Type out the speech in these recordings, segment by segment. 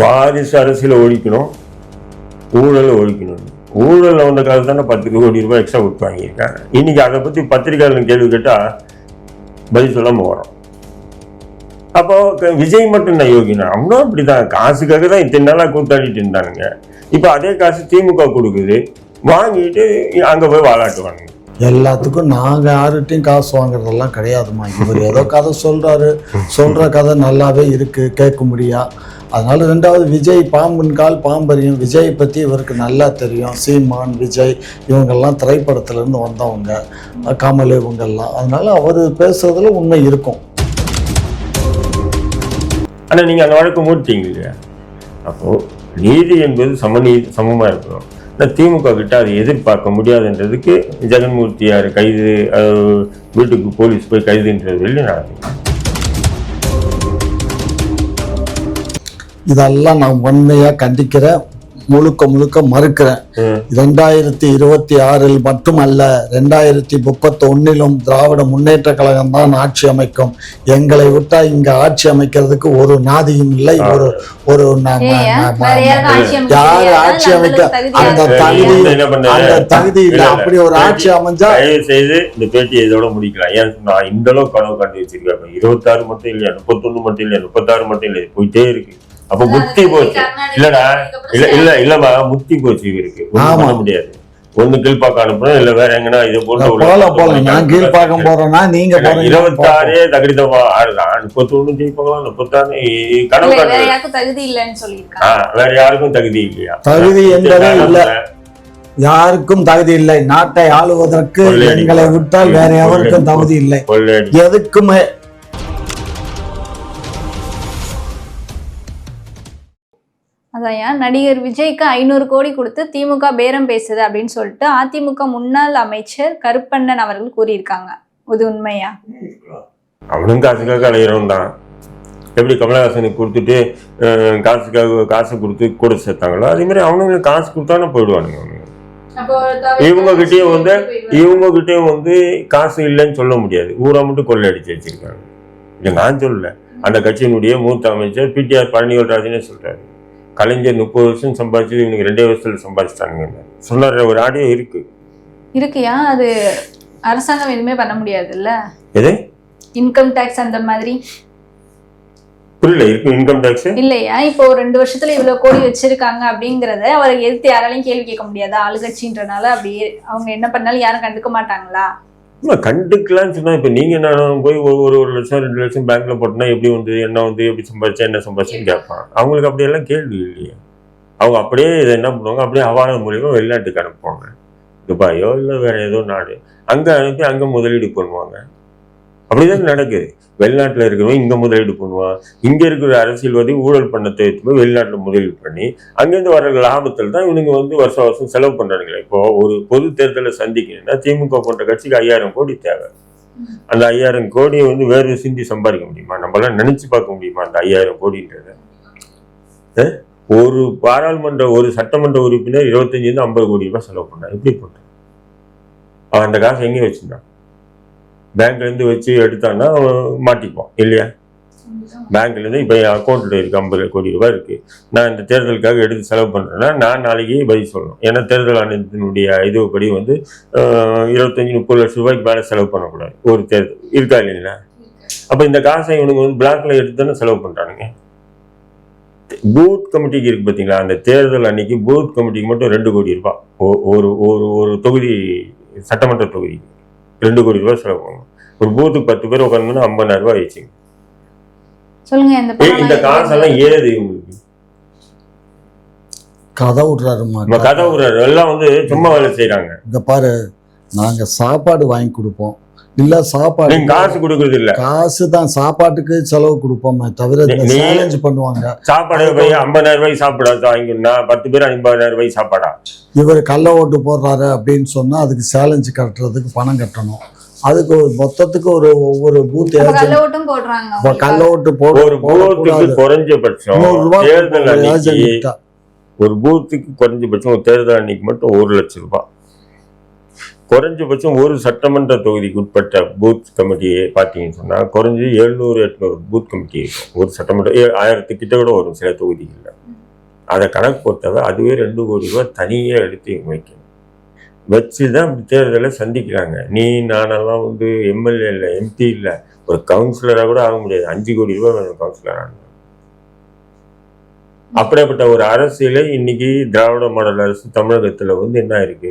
வாரிசு அரசியல் ஒழிக்கணும் ஊழலை ஒழிக்கணும். ஊழல் வந்த காலத்து தானே பத்து கோடி ரூபாய் எக்ஸ்ட்ரா கொடுத்து வாங்கியிருக்காங்க இன்னைக்கு அதை பற்றி பத்திரிகையாளர் கேள்வி கேட்டால் பதில் சொல்லாமல் வரோம் அப்போ விஜய் மட்டும் நான் யோகினா அவனும் அப்படிதான். காசுக்காக தான் இத்தனை நாளாக கூத்தாடிட்டு இருந்தானுங்க. இப்போ அதே காசு திமுக கொடுக்குது. வாங்கிட்டு அங்கே போய் வாழாட்டுவானுங்க எல்லாத்துக்கும் நாங்கள் யார்கிட்டையும் காசு வாங்குறதெல்லாம் கிடையாதுமா இவர் ஏதோ கதை சொல்கிறாரு சொல்கிற கதை நல்லாவே இருக்குது கேட்கும்படியா அதனால ரெண்டாவது விஜய் பாம்பின் கால் பாம்பரியும் விஜய் பற்றி இவருக்கு நல்லா தெரியும். சீமான் விஜய் இவங்கெல்லாம் திரைப்படத்துலேருந்து வந்தவங்க. கமல் இவங்கெல்லாம். அதனால அவர் பேசுறதுல உண்மை இருக்கும். ஆனால் நீங்கள் அந்த வழக்கு மூட்டீங்க இல்லையா அப்போது நீதி என்பது சமநீதி சமமாக இருக்கணும். ஆனால் திமுக கிட்ட அதை எதிர்பார்க்க முடியாதுன்றதுக்கு ஜெகன்மூர்த்தியார் கைது வீட்டுக்கு போலீஸ் போய் கைதுன்றது வெளியே நடக்குது இதெல்லாம் நான் உண்மையாக கண்டிக்கிறேன் முழுக்க முழுக்க மறுக்கிறேன். ரெண்டாயிரத்தி இருபத்தி ஆறில் மட்டுமல்ல ரெண்டாயிரத்தி முப்பத்தி ஒன்னிலும் திராவிட முன்னேற்ற கழகம் தான் ஆட்சி அமைக்கும். எங்களை விட்டா இங்க ஆட்சி அமைக்கிறதுக்கு ஒரு நாதியும் இல்லை ஒரு ஒரு யார்? ஆட்சி அமைக்க அந்த தகுதி? அந்த தகுதி இல்ல. அப்படி ஒரு ஆட்சி அமைஞ்சா செய்து இந்த பேட்டியை இதோட முடிக்கலாம். ஏன் நான் இந்த அளவுக்கு கனவு கண்டு வச்சிருக்கேன் இருபத்தாறு மட்டும் இல்லையா? முப்பத்தொன்னு மட்டும் இல்லையா? முப்பத்தாறு மட்டும் இல்லையா? போயிட்டே இருக்கு. அப்ப முத்தி போச்சு. இல்லடா இல்ல இல்ல இல்லம்மா முத்தி போச்சு இவருக்கு. பண்ண முடியாது. ஒண்ணு கீழ்பாக்க அனுப்புறோம் இல்ல வேற எங்கன்னா இதை போட்டு போல போட்டு நான் கீழ்பாக்கம் போறேன்னா நீங்க. இருபத்தாறே தகடிதமா ஆடுதான் முப்பத்தொன்னு ஜெயிப்பாங்களா முப்பத்தாறு? கனவு தகுதி இல்லைன்னு சொல்லியிருக்காங்க. வேற யாருக்கும் தகுதி இல்லையா? தகுதி என்பதே இல்ல. யாருக்கும் தகுதி இல்லை? நாட்டை ஆளுவதற்கு. எங்களை விட்டால் வேற எவருக்கும் தகுதி இல்லை. எதுக்குமே அதான் நடிகர் விஜய்க்கு ஐநூறு கோடி கொடுத்து திமுக பேரம் பேசுது அப்படின்னு சொல்லிட்டு அதிமுக முன்னாள் அமைச்சர் கருப்பண்ணன் அவர்கள் கூறியிருக்காங்க. இது உண்மையா? அவனும் காசுக்காக அலையிறவன் தான். எப்படி கமலஹாசனுக்கு கொடுத்துட்டு காசுக்காக காசு கொடுத்து கூட சேர்த்தாங்களோ அதே மாதிரி அவனுங்க காசு கொடுத்தானே போயிடுவானுங்க அவனுங்க. இவங்க கிட்டயும் வந்து இவங்க கிட்டயும் வந்து காசு இல்லைன்னு சொல்ல முடியாது. ஊரா மட்டும் கொள்ளையடிச்சு வச்சிருக்காங்க. இதை நான் சொல்லல. அந்த கட்சியினுடைய மூத்த அமைச்சர் பிடிஆர் பழனிவல்ராஜனே சொல்றாரு. கலைஞர் முப்பது வருஷம் சம்பாதிச்சது இவனுக்கு ரெண்டே வருஷத்துல சம்பாதிச்சிட்டானுங்க சொன்னார் ஒரு ஆடியோ இருக்கு. இருக்குயா? அது அரசாங்கம் எதுவுமே பண்ண முடியாதுல்ல? எது? இன்கம் டேக்ஸ் அந்த மாதிரி. புரியல இருக்கு இன்கம் டேக்ஸ் இல்லையா? இப்போ ரெண்டு வருஷத்துல இவ்வளவு கோடி வச்சிருக்காங்க அப்படிங்கறத அவரை எதிர்த்து யாராலையும் கேள்வி கேட்க முடியாதா? ஆளுங்கட்சின்றனால அப்படியே அவங்க என்ன பண்ணாலும் யாரும் கண்டுக்க மாட்டாங்களா? இல்லை கண்டுக்கலாம்னு சொன்னா இப்போ நீங்க நான் போய் ஒரு ஒரு ஒரு லட்சம் ரெண்டு லட்சம் பேங்க்ல போட்டோன்னா எப்படி வந்து என்ன வந்து எப்படி சம்பாதிச்சா என்ன சம்பாதிச்சேன்னு கேட்பான் அவங்களுக்கு அப்படியெல்லாம் கேள்வி இல்லையே. அவங்க அப்படியே இதை என்ன பண்ணுவாங்க? அப்படியே அவார்டு மூலியமா வெளிநாட்டுக்கு அனுப்புவாங்க. துபாயோ இல்லை வேற ஏதோ நாடு. அங்க அனுப்பி அங்க முதலீடு பண்ணுவாங்க. அப்படிதான் நடக்குது. வெளிநாட்டில் இருக்கிறவன் இங்கே முதலீடு பண்ணுவான். இங்கே இருக்கிற அரசியல்வாதி ஊழல் பண்ணத்தை எடுத்து போய் வெளிநாட்டில் முதலீடு பண்ணி அங்கேருந்து வர லாபத்தில் தான் இவனுங்க வந்து வருஷம் வருஷம் செலவு பண்ணுறானுங்களே இப்போ ஒரு பொது தேர்தலை சந்திக்கணும்னா திமுக போன்ற கட்சிக்கு ஐயாயிரம் கோடி தேவை. அந்த ஐயாயிரம் கோடியை வந்து வேறு சிந்தி சம்பாதிக்க முடியுமா? நம்மளாம் நினைச்சு பார்க்க முடியுமா அந்த ஐயாயிரம் கோடின்றத? ஒரு பாராளுமன்ற ஒரு சட்டமன்ற உறுப்பினர் இருபத்தஞ்சுல இருந்து ஐம்பது கோடி ரூபாய் செலவு பண்ணார். எப்படி போட்டார் அவன் அந்த காசு எங்கேயும் வச்சுருந்தான். பேங்க்லேருந்து வச்சு எடுத்தான்னா மாட்டிப்போம் இல்லையா? பேங்க்லேருந்து இப்போ என் அக்கௌண்ட்டில் இருக்கு ஐம்பது கோடி ரூபாய் இருக்குது நான் இந்த தேர்தலுக்காக எடுத்து செலவு பண்ணுறேன்னா நான் நாளைக்கு பதில் சொல்லணும். ஏன்னா தேர்தல் ஆணையத்தினுடைய இதுபடி வந்து இருபத்தஞ்சி முப்பது லட்சம் ரூபாய்க்கு மேலே செலவு பண்ணக்கூடாது ஒரு தேர்தல். இருக்கா இல்லைங்களா? அப்போ இந்த காசை இவனுக்கு வந்து பிளாக்ல எடுத்து தானே செலவு பண்ணுறானுங்க பூத் கமிட்டிக்கு இருக்கு பார்த்தீங்களா அந்த தேர்தல் அன்னைக்கு பூத் கமிட்டிக்கு மட்டும் ரெண்டு கோடி ரூபாய். ஒரு ஒரு ஒரு தொகுதி சட்டமன்ற தொகுதி ரெண்டு கோடி ரூபாய் செலவு பண்ணணும். ஒரு பூத்துக்கு பத்து பேர் உட்காந்துன்னா ஐம்பதாயிரம் ரூபாய் ஆயிடுச்சு. சொல்லுங்க இந்த இந்த காசெல்லாம் ஏது இவங்களுக்கு? கதை விடுறாருமா கதை விடுறாரு. எல்லாம் வந்து சும்மா வேலை செய்யறாங்க இங்க பாரு நாங்க சாப்பாடு வாங்கி கொடுப்போம். இல்ல சாப்பாடு காசு கொடுக்கறது இல்ல. காசு தான் சாப்பாட்டுக்கு செலவு கொடுப்போமே தவிர சேலஞ்ச் பண்ணுவாங்க. சாப்பாடு போய் ஐம்பதாயிரம் ரூபாய் சாப்பிடா வாங்கினா பத்து பேர் ஐம்பதாயிரம் ரூபாய் சாப்பாடா? இவர் கள்ள ஓட்டு போடுறாரு அப்படின்னு சொன்னா அதுக்கு சேலஞ்சு கட்டுறதுக்கு பணம் கட்டணும். அதுக்கு ஒரு மொத்தத்துக்கு ஒரு ஒவ்வொரு பூத் கள்ள. ஓட்டு போட ஒரு பூத்துக்கு. குறைஞ்சபட்சம் தேர்தல் ஒரு பூத்துக்கு குறைஞ்சபட்சம் தேர்தல் அன்னைக்கு மட்டும் ஒரு லட்சம் ரூபாய். குறைஞ்சபட்சம் ஒரு சட்டமன்ற தொகுதிக்கு உட்பட்ட பூத் கமிட்டியை பார்த்தீங்கன்னு சொன்னால் குறைஞ்சி எழுநூறு எட்நூறு பூத் கமிட்டி இருக்கும். ஒரு சட்டமன்ற ஏ- ஆயிரத்து கிட்ட கூட வரும் சில தொகுதிகளில். அதை கணக்கு போட்டவ அதுவே ரெண்டு கோடி ரூபாய் தனியாக எடுத்து வைக்கணும். வச்சு தான் இப்படி தேர்தலை சந்திக்கிறாங்க. நீ நானெல்லாம் வந்து எம்எல்ஏ இல்லை எம்பி இல்லை ஒரு கவுன்சிலராக கூட ஆக முடியாது. அஞ்சு கோடி ரூபாய் வேணும் கவுன்சிலராக அப்படிப்பட்ட ஒரு அரசியலை இன்னைக்கு திராவிட மாடல் அரசு தமிழகத்துல வந்து என்ன இருக்கு?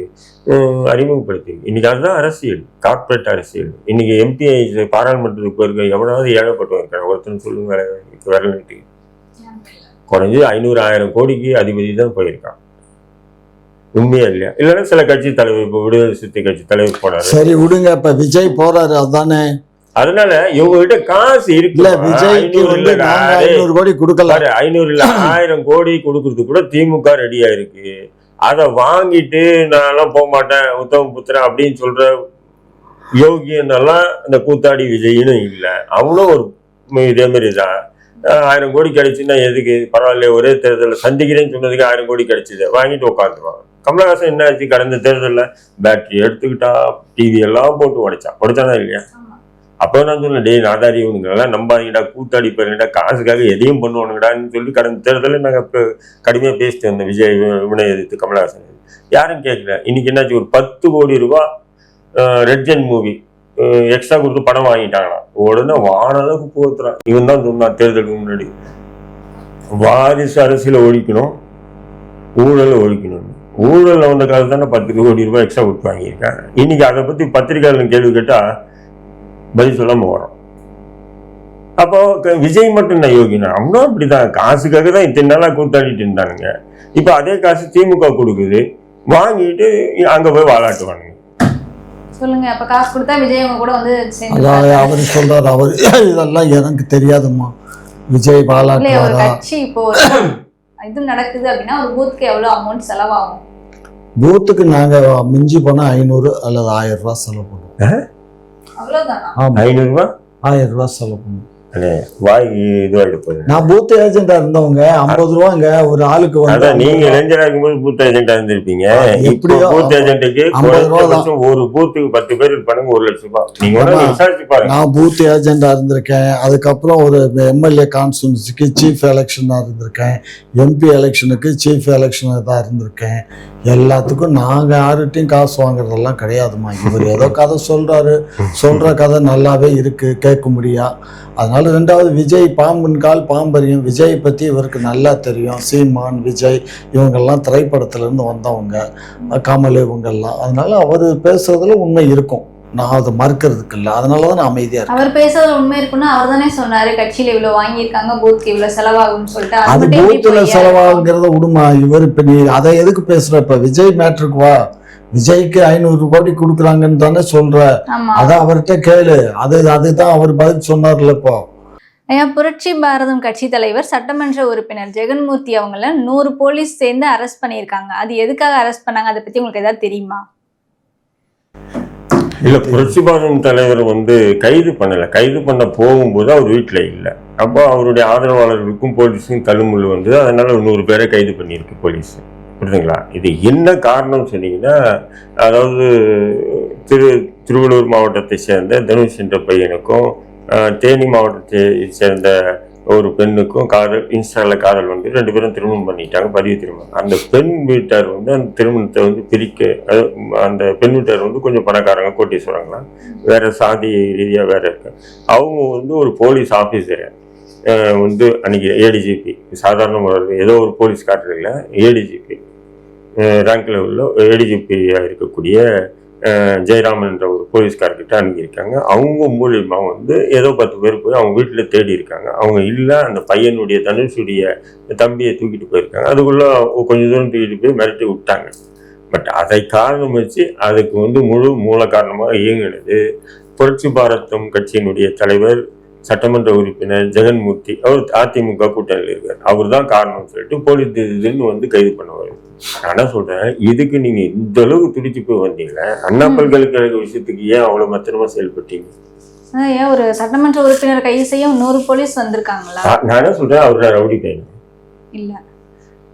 அறிமுகப்படுத்தி இன்னைக்கு அதுதான் அரசியல் கார்பரேட் அரசியல். இன்னைக்கு எம்பி பாராளுமன்றத்துக்கு போயிருக்க எவ்வளவு ஏழப்பட்டு இருக்கான். ஒருத்தன் சொல்லுங்க விரல் நீட்டி குறைஞ்சு ஐநூறு ஆயிரம் கோடிக்கு அதிபதி தான் போயிருக்கான். உண்மையா இல்லையா? இல்லைன்னா சில கட்சி தலைவர் இப்போ விடுதலை சிறுத்தை கட்சி தலைவர் போனாரு. சரி விடுங்க. இப்ப விஜய் போறாரு அதானே? அதனால இவங்க கிட்ட காசு இல்ல இருக்கு விஜய்க்கு ஐநூறு வந்து. ஐநூறு கோடி கொடுக்கல. ஐநூறு இல்ல ஆயிரம் கோடி கொடுக்கறதுக்கு கூட திமுக ரெடியா இருக்கு அதை வாங்கிட்டு நான்லாம் போக மாட்டேன் உத்தம புத்திரன் அப்படின்னு சொல்ற யோகியனெல்லாம் இந்த கூத்தாடி விஜயினும் இல்லை. அவனும் ஒரு இதே மாதிரி தான் ஆயிரம் கோடி கிடைச்சுன்னா எதுக்கு? பரவாயில்ல ஒரே தேர்தலில் சந்திக்கிறேன்னு சொன்னதுக்கு ஆயிரம் கோடி கிடைச்சது. வாங்கிட்டு உட்காந்துருவான். கமலஹாசன் என்ன ஆச்சு கடந்த தேர்தலில்? பேட்டரி எடுத்துக்கிட்டா டிவி எல்லாம் போட்டு உடைச்சான். உடைச்சானா இல்லையா? அப்போ நான் சொன்னேன் டேய் நாதாரி இவனுங்கெல்லாம் நம்பாதீங்கடா கூத்தாடி பாருங்கடா காசுக்காக எதையும் பண்ணுவானுங்கடான்னு சொல்லி கடந்த தேர்தலில் நாங்கள் இப்போ கடுமையாக பேசிட்டு வந்தோம் விஜய் இவனை எதிர்த்து கமலஹாசன். யாரும் கேட்கல. இன்னைக்கு என்னாச்சு? ஒரு பத்து கோடி ரூபா ரெட்ஜன் மூவி எக்ஸ்ட்ரா கொடுத்து படம் வாங்கிட்டாங்களாம். உடனே வானளவுக்கு போத்துறான் இவன் தான் சொன்னான் தேர்தலுக்கு முன்னாடி வாரிசு அரசியல ஒழிக்கணும் ஊழலை ஒழிக்கணும் ஊழல் வந்த காலத்தானே பத்து கோடி ரூபாய் எக்ஸ்ட்ரா கொடுத்து வாங்கியிருக்காங்க. இன்னைக்கு அதை பற்றி பத்திரிகையாளர் கேள்வி கேட்டால் பதில் சொல்லாம வரோம். அப்போ விஜய் மட்டும் நான் யோகினா அவனும் அப்படிதான் காசுக்காக தான் இத்தனை நாளா கூத்தாடிட்டு இருந்தானுங்க. இப்போ அதே காசு திமுக கொடுக்குது வாங்கிட்டு அங்க போய் வாலாட்டுவானுங்க. சொல்லுங்க அப்ப காசு கொடுத்தா விஜய் அவங்க கூட வந்து சேர்ந்து அதாவது அவர் சொல்றாரு அவர் இதெல்லாம் எனக்கு தெரியாதும்மா. விஜய் பாலாட்டுவாரா கட்சி இப்போ ஒரு இது நடக்குது அப்படின்னா ஒரு பூத்துக்கு எவ்வளவு அமௌண்ட் செலவாகும்? பூத்துக்கு நாங்க மிஞ்சி போனா ஐநூறு அல்லது ஆயிரம் ரூபாய் செலவு பண்ணுவோம். அவ்வளவுதானா? ஆமா. ஐநூறு ரூபாய் ஆயிரம் ரூபாய் செலவு பண்ணுவோம் அண்ணே, வாய் இதுவாகிட்டு போகுது. நான் பூத் ஏஜென்டா இருந்தவங்க ஐம்பது ரூபாங்க ஒரு ஆளுக்கு வந்து நீங்க இளைஞரா இருக்கும்போது பூத் ஏஜென்டா இருந்திருப்பீங்க. இப்போ எப்படியோ பூத் ஏஜென்ட்டுக்கு ஒரு பூத்துக்கு பத்து பேர் இருப்பானுங்க ஒரு லட்சம் ரூபாய் நீங்க. விசாரிச்சு பாருங்க. நான் பூத் ஏஜெண்டா இருந்திருக்கேன். அதுக்கப்புறம் ஒரு எம்எல்ஏ கான்ஸ்டுவன்சிக்கு சீஃப் எலெக்ஷனாக இருந்திருக்கேன். எம்பி எலெக்ஷனுக்கு சீஃப் எலெக்ஷனாக தான் இருந்திருக்கேன். எல்லாத்துக்கும் நாங்கள் யார்கிட்டையும் காசு வாங்குறதெல்லாம் கிடையாதுமா இவர் ஏதோ கதை சொல்கிறாரு சொல்கிற கதை நல்லாவே இருக்குது கேட்க முடியா. அதனால ரெண்டாவது விஜய் பாம்பின் கால் பாம்பரியும் விஜய் பற்றி இவருக்கு நல்லா தெரியும். சீமான் விஜய் இவங்கெல்லாம் திரைப்படத்துலேருந்து வந்தவங்க. கமல் இவங்கெல்லாம். அதனால அவர் பேசுறதுல உண்மை இருக்கும். நான் அதை மறுக்கிறதுக்கு இல்லை. அதனால தான் நான் அமைதியாக இருக்கேன். அவர் பேசுறது உண்மை இருக்குன்னா அவர் தானே சொன்னாரு. கட்சியில இவ்வளவு வாங்கியிருக்காங்க பூத்துக்கு இவ்வளவு செலவாகும்னு சொல்லிட்டு. அது பூத்துல? செலவாகுங்கிறத விடுமா? இவர் இப்ப நீ அதை எதுக்கு பேசுற இப்ப விஜய் மேட்ருக்கு வா. விஜய்க்கு ஐநூறு கோடி கொடுக்குறாங்கன்னு தானே சொல்ற. அதான் அவர்கிட்ட கேளு. அது அதுதான் அவர் பதில் சொன்னார்ல இப்போ. ஐயா புரட்சி பாரதம் கட்சி தலைவர் சட்டமன்ற உறுப்பினர் ஜெகன்மூர்த்தி அவங்கள நூறு போலீஸ் சேர்ந்து அரெஸ்ட் பண்ணியிருக்காங்க. அது எதுக்காக அரெஸ்ட் பண்ணாங்க? அதை பத்தி உங்களுக்கு ஏதாவது தெரியுமா? இல்ல புரட்சி பாரதம் தலைவர் வந்து கைது பண்ணல. கைது பண்ண போகும்போது அவர் வீட்டுல இல்லை. அப்போ அவருடைய ஆதரவாளர்களுக்கும் போலீஸுக்கும் தள்ளுமுள்ளு வந்து அதனால ஒரு நூறு பேரை கைது பண்ணியிருக்கு போலீஸ். புரியுதுங்களா? இது என்ன காரணம் சொன்னீங்கன்னா அதாவது திரு திருவள்ளூர் மாவட்டத்தை சேர்ந்த தனுஷ் என்ற பையனுக்கும் தேனி மாவட்டத்தை சேர்ந்த ஒரு பெண்ணுக்கும் காதல் இன்ஸ்டால காதல் வந்து ரெண்டு பேரும் திருமணம் பண்ணிட்டாங்க பதிவு திருமணம். அந்த பெண் வீட்டார் வந்து அந்த திருமணத்தை வந்து பிரிக்க அதாவது அந்த பெண் வீட்டார் வந்து கொஞ்சம் பணக்காரங்க கோட்டீஸ்வரங்களாம் வேற சாதி ரீதியாக வேற இருக்கு. அவங்க வந்து ஒரு போலீஸ் ஆஃபீஸர் வந்து அன்னைக்கு ஏடிஜிபி சாதாரண முறையில் ஏதோ ஒரு போலீஸ் காட்டுறதுல ஏடிஜிபி ரேங்க்ல உள்ள ஏடிஜிபியாக இருக்கக்கூடிய ஜெயராமன் என்ற ஒரு போலீஸ்கார்கிட்ட அனுப்பியிருக்காங்க. அவங்க மூலியமா வந்து ஏதோ பத்து பேர் போய் அவங்க வீட்டில் தேடி இருக்காங்க. அவங்க இல்லை அந்த பையனுடைய தனுஷுடைய தம்பியை தூக்கிட்டு போயிருக்காங்க. அதுக்குள்ளே கொஞ்சம் தூரம் தூக்கிட்டு போய் மிரட்டி விட்டாங்க. பட் அதை காரணம் வச்சு அதுக்கு வந்து முழு மூல காரணமாக இயங்கினது புரட்சி பாரதம் கட்சியினுடைய தலைவர் சட்டமன்ற உறுப்பினர் ஜெகன்மூர்த்தி அவர் அதிமுக கூட்டணியில் இருக்கார். அவர் தான் காரணம் சொல்லிட்டு போலீஸ் திடீர்னு வந்து கைது பண்ணுவார். நான் என்ன சொல்றேன் இதுக்கு நீங்க இந்த அளவுக்கு துடிச்சு போய் வந்தீங்களே அண்ணா. பல்கலைக்கழக விஷயத்துக்கு ஏன் அவ்வளவு மத்திரமா செயல்பட்டீங்க? ஏன் ஒரு சட்டமன்ற உறுப்பினர் கைது செய்ய நூறு போலீஸ் வந்திருக்காங்களா? நான் என்ன சொல்றேன் அவரோட ரவுடி பையன். இல்ல.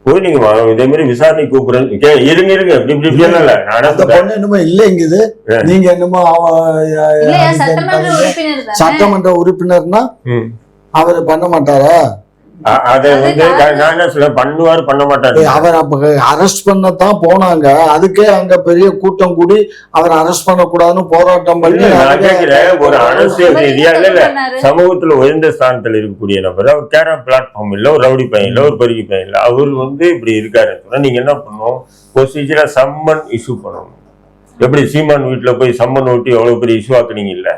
போய் நீங்க இதே மாதிரி விசாரணை கூப்பிடுறேன். கே- இருங்க இருங்க. இப்படி இப்படி இல்ல. அந்த பொண்ணு என்னமோ இல்லைங்குது. நீங்க என்னமோ சட்டமன்ற உறுப்பினர்னா. அவர் பண்ண மாட்டாரா? அதை வந்து நான் சொல்ல பண்ணுவாரு பண்ண மாட்டாரு. அவர் அப்ப அரெஸ்ட் பண்ணத்தான் போனாங்க. அதுக்கே அங்க பெரிய கூட்டம் கூடி அவர் அரெஸ்ட் பண்ணக்கூடாதுன்னு போராட்டம் பண்ணி நான் கேட்கிறேன் ஒரு அரசியல் ரீதியா இல்ல? சமூகத்துல உயர்ந்த ஸ்தானத்துல இருக்கக்கூடிய நபர் அவர் கேரா பிளாட்ஃபார்ம் இல்ல ஒரு ரவுடி பையன் இல்ல ஒரு பெரிய பையன் இல்ல அவர் வந்து இப்படி இருக்காரு. நீங்க என்ன பண்ணணும்? ப்ரொசீஜரா சம்மன் இஷ்யூ பண்ணணும். எப்படி சீமான் வீட்டுல போய் சம்மன் ஓட்டி எவ்வளவு பெரிய இஷ்யூ ஆக்குனீங்க இல்ல?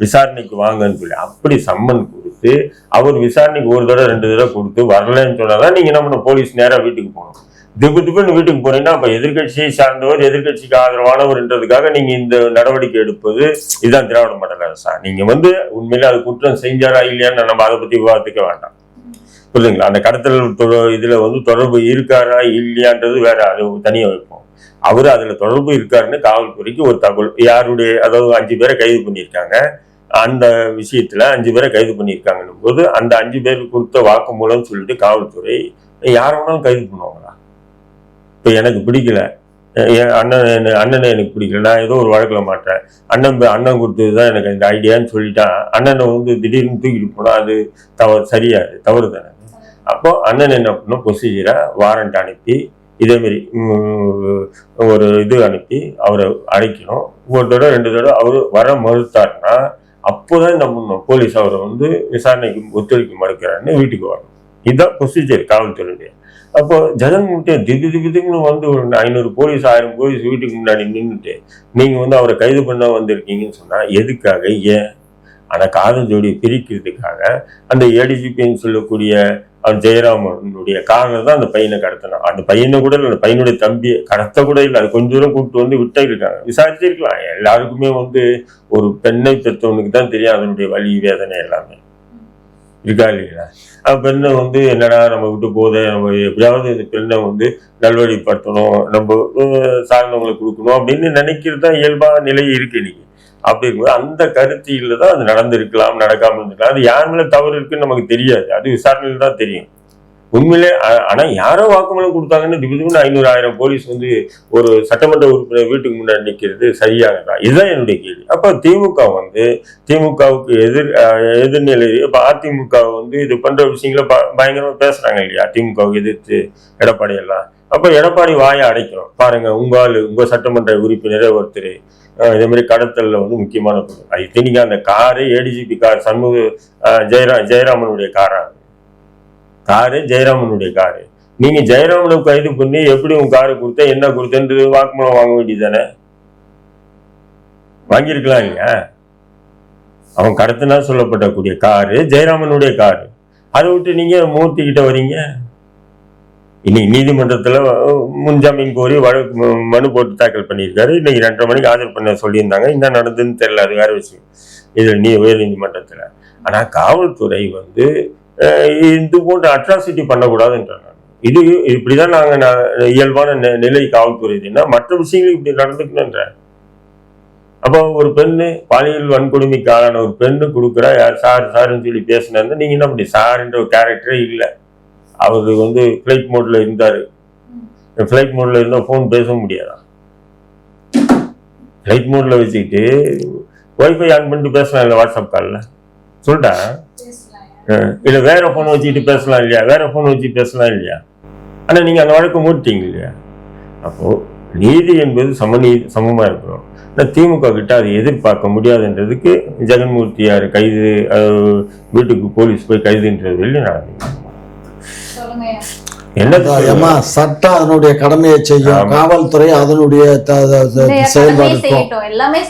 விசாரணைக்கு வாங்கன்னு சொல்லி அப்படி சம்மன் கொடுத்து அவர் விசாரணைக்கு ஒரு தடவை ரெண்டு தடவை கொடுத்து வரலன்னு சொன்னாதான் நீங்க என்ன பண்ண போலீஸ் நேரா வீட்டுக்கு போகணும். திப்பு திப்புன்னு வீட்டுக்கு போறீங்கன்னா அப்ப எதிர்க்கட்சியை சார்ந்தவர் எதிர்க்கட்சிக்கு ஆதரவானவர்ன்றதுக்காக நீங்க இந்த நடவடிக்கை எடுப்பது இதுதான் திராவிட மண்டல அரசா? நீங்க வந்து உண்மையில அது குற்றம் செஞ்சாரா இல்லையான்னு நம்ம அதை பத்தி விவாதிக்க வேண்டாம். புரியுதுங்களா? அந்த கடத்தல் இதுல வந்து தொடர்பு இருக்காரா இல்லையான்றது வேற அது தனியா வைப்போம். அவரு அதுல தொடர்பு இருக்காருன்னு காவல்துறைக்கு ஒரு தகவல் யாருடைய அதாவது அஞ்சு பேரை கைது பண்ணியிருக்காங்க. அந்த விஷயத்தில் அஞ்சு பேரை கைது பண்ணியிருக்காங்கன்னும் போது அந்த அஞ்சு பேருக்கு கொடுத்த வாக்கு மூலம் சொல்லிட்டு காவல்துறை யாரை வேணாலும் கைது பண்ணுவாங்களா? இப்போ எனக்கு பிடிக்கல. என் அண்ணன் அண்ணனை எனக்கு பிடிக்கல. நான் ஏதோ ஒரு வழக்கில் மாட்டேன். அண்ணன் அண்ணன் கொடுத்தது தான் எனக்கு இந்த ஐடியான்னு சொல்லிட்டான். அண்ணனை வந்து திடீர்னு தூக்கிட்டு போனால் அது தவறு சரியாது. தவறு தானே. அப்போ அண்ணன் என்ன பண்ணும் ப்ரொசீஜரா வாரண்ட் அனுப்பி இதேமாரி ஒரு இது அனுப்பி அவரை அழைக்கணும் ஒரு தடவை ரெண்டு தடவை அவர் வர மறுத்தாருன்னா அப்போதான் நம்ம போலீஸ் அவரை வந்து விசாரணைக்கு ஒத்துழைக்க மறுக்கிறாருன்னு வீட்டுக்கு வரணும் இதுதான் ப்ரொசீஜர் காவல்துறையுடைய. அப்போ ஜெகன்மூர்த்தி திடீர் திடீர் திடீர்னு வந்து ஒரு ஐநூறு போலீஸ் ஆயிரம் போலீஸ் வீட்டுக்கு முன்னாடி நின்றுட்டு நீங்க வந்து அவரை கைது பண்ண வந்திருக்கீங்கன்னு சொன்னா எதுக்காக ஏன்? ஆனால் காதல் ஜோடியை பிரிக்கிறதுக்காக அந்த ஏடிஜிபின்னு சொல்லக்கூடிய அவர் ஜெயராமனுடைய காரணம் தான் அந்த பையனை கடத்தினான். அந்த பையனை கூட இல்லை அந்த பையனுடைய தம்பியை கடத்த கூட இல்லை. அது கொஞ்ச தூரம் கூப்பிட்டு வந்து விட்டே இருக்காங்க. விசாரிச்சிருக்கலாம். எல்லாருக்குமே வந்து ஒரு பெண்ணை பெற்றவனுக்கு தான் தெரியும் அதனுடைய வலி வேதனை எல்லாமே. இருக்கா இல்லைங்களா அந்த பெண்ணை வந்து என்னடா நம்ம விட்டு போதே நம்ம எப்படியாவது இந்த பெண்ணை வந்து நல்வழிப்படுத்தணும். நம்ம சார்ந்தவங்களுக்கு கொடுக்கணும் அப்படின்னு நினைக்கிறது தான் இயல்பாக நிலை இருக்கு இன்னைக்கு. அப்படிங்கும்போது அந்த கருத்தியில் தான் அது நடந்திருக்கலாம் நடக்காமல் இருந்திருக்கலாம். அது யார் மேலே தவறு இருக்குன்னு நமக்கு தெரியாது. அது விசாரணையில் தான் தெரியும். உண்மையிலே ஆனால் யாரோ வாக்குமூலம் கொடுத்தாங்கன்னு திடீர்னு ஐநூறு ஆயிரம் போலீஸ் வந்து ஒரு சட்டமன்ற உறுப்பினர் வீட்டுக்கு முன்னாடி நிற்கிறது சரியாகதா இதுதான் என்னுடைய கேள்வி. அப்போ திமுக வந்து திமுகவுக்கு எதிர் எதிர்நிலை இப்போ அதிமுக வந்து இது பண்ணுற விஷயங்களை ப- பேசுகிறாங்க இல்லையா? திமுகவுக்கு எதிர்த்து எடப்பாடி எல்லாம். எடப்பாடி வாயை அடைக்கிறோம். பாருங்க உங்கள் உங்கள் சட்டமன்ற உறுப்பினரே ஒருத்தர். இதே மாதிரி கடத்தலில் வந்து முக்கியமான பொருள் ஐ திங்க் அந்த காரு ஏடிஜிபி கார் சண்முக ஜெயரா ஜெயராமனுடைய காரா? காரு ஜெயராமனுடைய காரு. நீங்கள் ஜெயராமனை கைது பண்ணி எப்படி உன் காரை கொடுத்த என்ன கொடுத்தன்றது வாக்குமூலம் வாங்க வேண்டியதானே வாங்கியிருக்கலாம் இல்லையா? அவன் கடத்தினா சொல்லப்படக்கூடிய காரு ஜெயராமனுடைய காரு. அதை விட்டு நீங்கள் மூர்த்தி கிட்ட வரீங்க? இன்னைக்கு நீதிமன்றத்தில் முன்ஜாமீன் கோரி வழக்கு மனு போட்டு தாக்கல் பண்ணியிருக்காரு. இன்னைக்கு ரெண்டரை மணிக்கு ஆஜர் பண்ண சொல்லியிருந்தாங்க. என்ன நடந்ததுன்னு தெரியல. அது வேற விஷயம். இது நீ உயர் நீதிமன்றத்தில் ஆனால் காவல்துறை வந்து இது போன்ற அட்ராசிட்டி பண்ணக்கூடாதுன்றாங்க. இது இப்படிதான் நாங்கள் நான் இயல்பான நிலை காவல்துறை இதுன்னா மற்ற விஷயங்கள் இப்படி நடந்துக்கணுன்ற. அப்போ ஒரு பெண்ணு பாலியல் வன்கொடுமைக்கு ஆளான ஒரு பெண்ணு கொடுக்குறா. யார் சார் சாருன்னு சொல்லி பேசினா நீங்கள் என்ன பண்ணி சார்ன்ற ஒரு கேரக்டரே இல்லை. அவரு வந்து ஃபிளைட் மோட்ல இருந்தாரு. ஃபிளைட் மோட்ல இருந்தா ஃபோன் பேச முடியாதா? ஃபிளைட் மோட்ல வச்சுக்கிட்டு ஒய்ஃபை ஆன் பண்ணிட்டு பேசலாம் இல்லை வாட்ஸ்அப் காலில் சொல்லிட்டா இல்ல வேற போன் வச்சுக்கிட்டு பேசலாம் இல்லையா? வேற போன் வச்சு பேசலாம் இல்லையா? ஆனா நீங்க அந்த வழக்கு மூட்டீங்க இல்லையா? அப்போ நீதி என்பது சமநீ சமமா இருக்கணும். ஆனா திமுக கிட்ட அதை எதிர்பார்க்க முடியாதுன்றதுக்கு ஜெகன்மூர்த்தியார் கைது வீட்டுக்கு போலீஸ் போய் கைதுன்றது வெளியே நடந்தது? சொல்லுங்க என்ன சட்டம் அதனுடைய கடமையை செய்யும். காவல்துறை அதனுடைய செயல்பாடு செய்யட்டும். எல்லாமே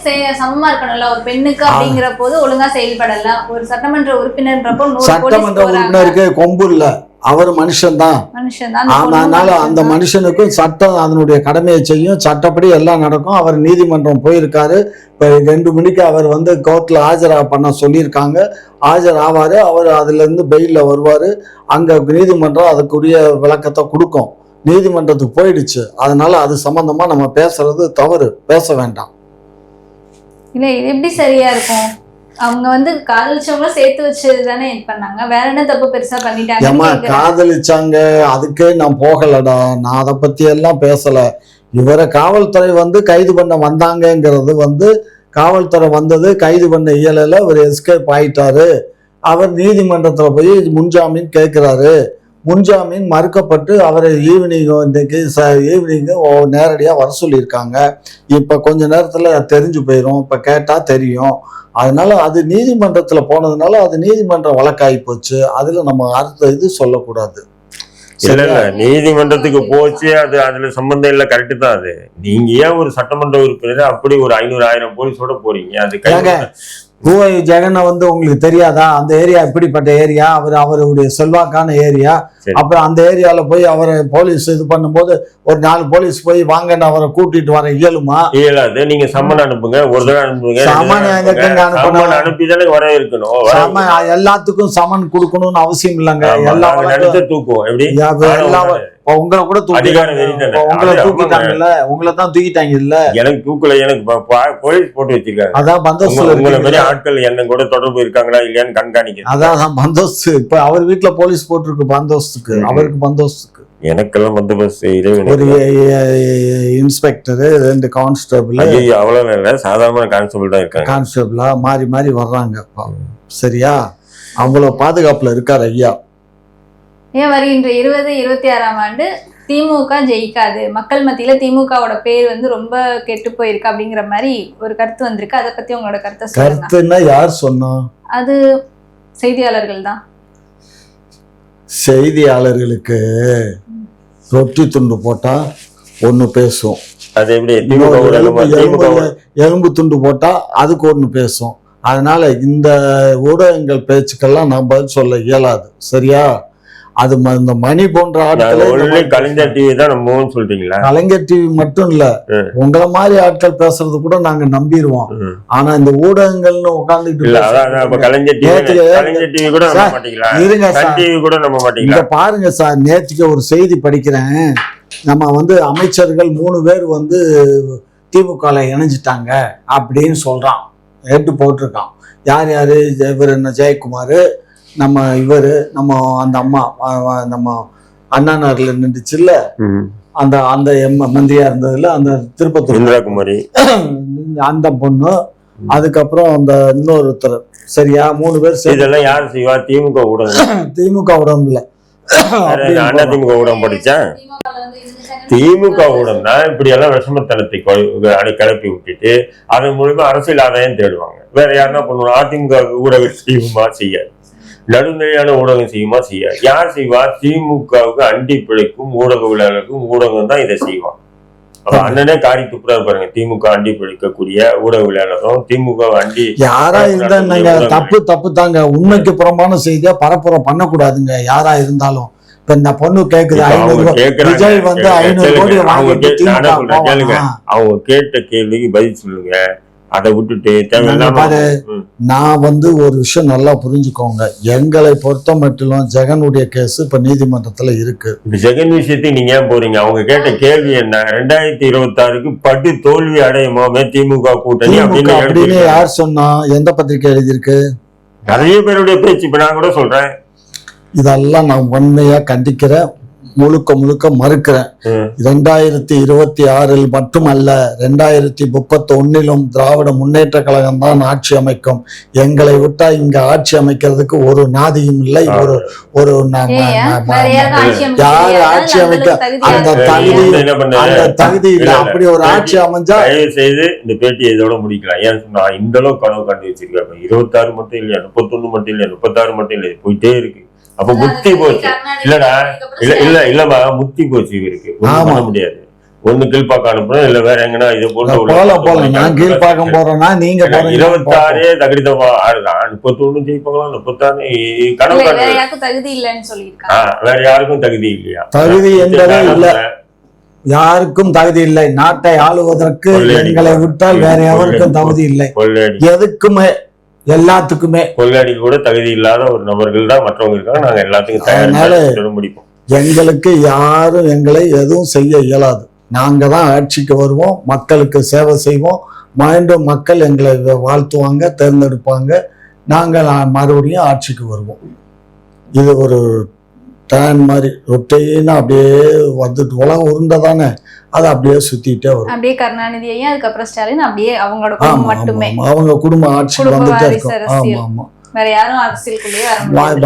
சமமா இருக்கணும்ல. ஒரு பெண்ணுக்கு அப்படிங்கிற போது ஒழுங்கா செயல்படல. ஒரு சட்டமன்ற உறுப்பினர்ன்றப்போ சட்டமன்ற உறுப்பினருக்கு கொம்பு இல்ல. அவர் மனுஷன்தான். அதனால அந்த மனுஷனுக்கும் சட்டம் அதனுடைய கடமையை செய்யும். சட்டப்படி எல்லாம் நடக்கும். அவர் நீதிமன்றம் போயிருக்காரு. இப்போ ரெண்டு மணிக்கு அவர் வந்து கோர்ட்ல ஆஜரா பண்ண சொல்லியிருக்காங்க. ஆஜர் ஆவாரு அவர் அதுல இருந்து பெயில்ல வருவாரு. அங்க நீதிமன்றம் அதுக்குரிய விளக்கத்தை கொடுக்கும். நீதிமன்றத்துக்கு போயிடுச்சு. அதனால அது சம்பந்தமா நம்ம பேசுறது தவறு. பேச வேண்டாம். இல்ல எப்படி சரியா இருக்கும்? அவங்க வந்து காதலிச்சவங்கள சேர்த்து வச்சு தானே பண்ணாங்க. வேற என்ன தப்பு பெருசா ஏமா பண்ணிட்டாங்க காதலிச்சாங்க. அதுக்கே நான் போகலடா. நான் அதை பத்தி எல்லாம் பேசல. இவரை காவல்துறை வந்து கைது பண்ண வந்தாங்கங்கிறது வந்து காவல்துறை வந்தது கைது பண்ண இயலல இவர் எஸ்கேப் ஆயிட்டாரு. அவர் நீதிமன்றத்துல போய் முன்ஜாமீன் கேட்கிறாரு. முன்ஜாமீன் மறுக்கப்பட்டு அவரை ஈவினிங் இன்னைக்கு ச ஈவினிங் நேரடியாக வர சொல்லியிருக்காங்க. இப்போ கொஞ்ச நேரத்தில் தெரிஞ்சு போயிடும் இப்போ கேட்டால் தெரியும். அதனால அது நீதிமன்றத்தில் போனதுனால அது நீதிமன்ற வழக்காகி போச்சு. அதில் நம்ம அடுத்த இது சொல்லக்கூடாது. இல்ல இல்ல? நீதிமன்றத்துக்கு போச்சு. அது அதுல சம்பந்தம் இல்ல. கரெக்ட் தான் அது. நீங்க ஏன் ஒரு சட்டமன்ற உறுப்பினர் அப்படி ஒரு ஐநூறு ஆயிரம் போலீஸோட போறீங்க? அது பூவை ஜெகனை வந்து உங்களுக்கு தெரியாதா? அந்த ஏரியா இப்படிப்பட்ட ஏரியா? அவர் அவருடைய செல்வாக்கான ஏரியா? அப்புறம் அந்த ஏரியால போய் அவரை போலீஸ் இது பண்ணும்போது ஒரு நாலு போலீஸ் போய் வாங்கன்னு அவரை கூட்டிட்டு வர இயலுமா? இயலாது. நீங்க சம்மன் அனுப்புங்க ஒரு தடவை அனுப்புங்க. அனுப்புங்க. அனுப்பணும்? சம்மன் அனுப்பி தானே வர இருக்கணும். வர சம எல்லாத்துக்கும் சமன் கொடுக்கணும்னு அவசியம் இல்லைங்க. எல்லா தூக்குவோம் எப்படி? எல்லா இப்ப உங்களை கூட தூக்கிட்டாங்க. உங்களை தூக்கிட்டாங்கல்ல? உங்களை தான் தூக்கிட்டாங்க இல்ல? எனக்கு தூக்கல எனக்கு போலீஸ் போட்டு வச்சிருக்காங்க. அதான் உங்களை மாதிரி ஆட்கள் என்ன கூட தொடர்பு இருக்காங்களா இல்லையான்னு கண்காணிக்கிறது அதான் பந்தோஸ்து இப்ப அவர் வீட்டுல போலீஸ் போட்டிருக்கு பந்தோஸ்துக்கு. அவருக்கு பந்தோஸ்துக்கு எனக்கெல்லாம் இறைவன் ஒரு இன்ஸ்பெக்டர் ரெண்டு கான்ஸ்டபிள். ஐயோ அவ்வளவு இல்ல. சாதாரண கான்ஸ்டபிள் தான் இருக்காங்க. கான்ஸ்டபிளா? மாறி மாறி வர்றாங்க அப்பா. சரியா? அவ்வளவு பாதுகாப்புல இருக்கார் ஐயா. ஏன் வருகின்ற இருபது இருபத்தி ஆறாம் ஆண்டு திமுக ஜெயிக்காது. மக்கள் மத்தியில திமுகவோட பேர் வந்து ரொம்ப கெட்டு போயிருக்கு அப்படிங்கிற மாதிரி ஒரு கருத்து வந்திருக்கு. அதை பத்தி உங்களோட கருத்தை கருத்துன்னா யார் சொன்னா? அது செய்தியாளர்கள் தான். செய்தியாளர்களுக்கு ரொட்டி துண்டு போட்டா ஒண்ணு பேசும். அது எப்படி? எலும்பு எலும்பு- துண்டு போட்டா அதுக்கு ஒண்ணு பேசும். அதனால இந்த ஊடகங்கள் பேச்சுக்கெல்லாம் நான் பதில் சொல்ல இயலாது. சரியா? அது இந்த மணி போன்ற ஆட்களை கலைஞர் டிவி தான் நம்புவோம்னு சொல்றீங்களா? கலைஞர் டிவி மட்டும் இல்ல. உங்களை மாதிரி ஆட்கள் பேசுறது கூட நாங்க நம்பிடுவோம். ஆனா இந்த ஊடகங்கள்னு இப்ப கலைஞர் டிவி கூட இருங்க சன் சார். டிவி கூட நம்ப இங்க மாட்டீங்களா பாருங்க சார் நேற்றுக்கு ஒரு செய்தி படிக்கிறேன். நம்ம வந்து அமைச்சர்கள் மூணு பேர் வந்து திமுகல இணைஞ்சிட்டாங்க அப்படின்னு சொல்றான். எடுத்து போட்டிருக்கான். யார் யாரு? இவர் என்ன ஜெயக்குமார்? நம்ம இவர் நம்ம அந்த அம்மா நம்ம அண்ணா நகர்ல நின்றுச்சுல்ல. அந்த அந்த எம் மந்திரியா இருந்ததுல அந்த திருப்பத்தூர் இந்திரா குமாரி அந்த பொண்ணு அதுக்கப்புறம் அந்த இன்னொருத்தர். சரியா? மூணு பேர் இதெல்லாம் யார் செய்வா? திமுக ஊடகம். திமுக உடம்புல அண்ணா திமுக ஊடகம் படிச்சேன் திமுக ஊடகம் தான் இப்படி எல்லாம் விஷமத்தனத்தை கிளப்பி விட்டுட்டு அதன் மூலியமா அரசியல் ஆதாயம் தேடுவாங்க. வேற யாருன்னா பண்ணுவாங்க? அதிமுக ஊடகம் செய்யுமா? செய்யாது. நடுநிலையான ஊடகம் செய்யுமா செய்யாது. யார் செய்வா? திமுகவுக்கு அண்டி பிழைக்கும் ஊடகவியலாளருக்கும் ஊடகம் தான் இதை செய்வான் அப்ப அண்ணனே காரி துப்புறாரு பாருங்க. திமுக அண்டி பிழைக்கக்கூடிய ஊடகவியலாளரும் திமுக அண்டி யாரா இருந்தா தப்பு தப்பு தாங்க. உண்மைக்கு புறம்பான செய்தியா பரப்புறம் பண்ணக்கூடாதுங்க. யாரா இருந்தாலும். இப்ப இந்த பொண்ணு கேக்குது? அவங்க கேட்ட கேள்விக்கு பதில் சொல்லுங்க. அதை விட்டுட்டு. நான் வந்து ஒரு விஷயம் நல்லா புரிஞ்சுக்கோங்க. எங்களை பொறுத்த மட்டும் ஜெகனுடைய கேஸ் இப்ப நீதிமன்றத்துல இருக்கு. ஜெகன் விஷயத்துக்கு நீங்க ஏன் போறீங்க? அவங்க கேட்ட கேள்வி என்ன? ரெண்டாயிரத்தி இருபத்தி ஆறுக்கு பட்டு தோல்வி அடையுமாமே திமுக கூட்டணி அப்படின்னு. யார் சொன்னா? எந்த பத்திரிக்கை எழுதியிருக்கு? நிறைய பேருடைய பேச்சு இப்ப நான் கூட சொல்றேன். இதெல்லாம் நான் வன்மையா கண்டிக்கிறேன். முழுக்க முழுக்க மறுக்கிறேன் ம். இரண்டாயிரத்தி இருபத்தி ஆறில் மட்டுமல்ல ரெண்டாயிரத்தி முப்பத்தி ஒன்னிலும் திராவிட முன்னேற்ற கழகம் தான் ஆட்சி அமைக்கும் எங்களை விட்டா இங்க ஆட்சி அமைக்கிறதுக்கு ஒரு நாதியும் இல்லை ஒரு ஒரு யார்? ஆட்சி அமைக்க அந்த தகுதி அந்த தகுதி இல்லையா? என்ன பண்ண அந்த தகுதி இல்ல. அப்படி ஒரு ஆட்சி அமைஞ்சா செய்து இந்த பேட்டியை இதோட முடிக்கலாம் ஏன் சொன்னா இந்த அளவுக்கு கனவு கண்டு வச்சிருக்காங்க இருபத்தாறு மட்டும் இல்லையா முப்பத்தொன்னு மட்டும் இல்லையா முப்பத்தாறு மட்டும் இல்லையா போயிட்டே இருக்கு அப்ப முத்தி போச்சு. இல்லடா இல்ல இல்ல இல்லம்மா முத்தி போச்சு இவருக்கு. பண்ண முடியாது. ஒண்ணு கீழ்பாக்க அனுப்புறோம் இல்ல வேற எங்கன்னா இதை போட்டு உள்ள போல போல போட்டு நான் கீழ்பாக்கம் போறேன்னா நீங்க இருபத்தாறே தகுதிதமா ஆடுதான் முப்பத்தொன்னு ஜெயிப்பாங்களா முப்பத்தாறு? கனவு. யாருக்கும் தகுதி இல்லைன்னு சொல்லியிருக்காங்க. வேற யாருக்கும் தகுதி இல்லையா? தகுதி என்பதே இல்ல. யாருக்கும் தகுதி இல்லை. நாட்டை ஆளுவதற்கு. எங்களை விட்டால் வேற எவருக்கும் தகுதி இல்லை. எதுக்குமே எல்லாத்துக்குமே. கொள்ளடிக்கு கூட தகுதி இல்லாத ஒரு நபர்கள் தான் மற்றவங்க இருக்காங்க. நாங்க எல்லாத்துக்கும் தயார் முடிப்போம் எங்களுக்கு யாரும் எங்களை எதுவும் செய்ய இயலாது. நாங்க தான் ஆட்சிக்கு வருவோம் மக்களுக்கு சேவை செய்வோம். மீண்டும் மக்கள் எங்களை வாழ்த்துவாங்க தேர்ந்தெடுப்பாங்க. நாங்கள் மறுபடியும் ஆட்சிக்கு வருவோம். இது ஒரு டேன் மாதிரி ரொட்டீனா அப்படியே வந்துட்டு உலகம் உருண்டை தானே அது அப்படியே சுத்திட்டே வரும். அப்படியே கருணாநிதி ஐயா அதுக்கப்புறம் ஸ்டாலின் அப்படியே அவங்களோட குடும்பம் மட்டுமே. அவங்க குடும்ப குடும்ப வந்துட்டே இருக்கும். ஆமா அரசியல். ஆமா வேற யாரும் அரசியலுக்குள்ளேயே?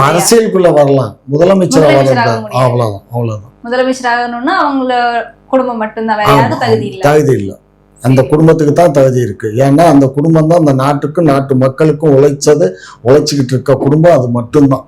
அரசியலுக்குள்ள வரலாம். முதலமைச்சரா. அவ்வளவுதான் அவ்வளவுதான். முதலமைச்சர் ஆகணும்னா அவங்கள குடும்பம் மட்டும்தான். வேற ஆமா, யாரும் தகுதி இல்ல. தகுதி இல்லை. அந்த குடும்பத்துக்கு தான் தகுதி இருக்கு. ஏன்னா அந்த குடும்பம் தான் அந்த நாட்டுக்கும் நாட்டு மக்களுக்கும் உழைச்சது உழைச்சிக்கிட்டு இருக்க குடும்பம் அது மட்டும்தான்.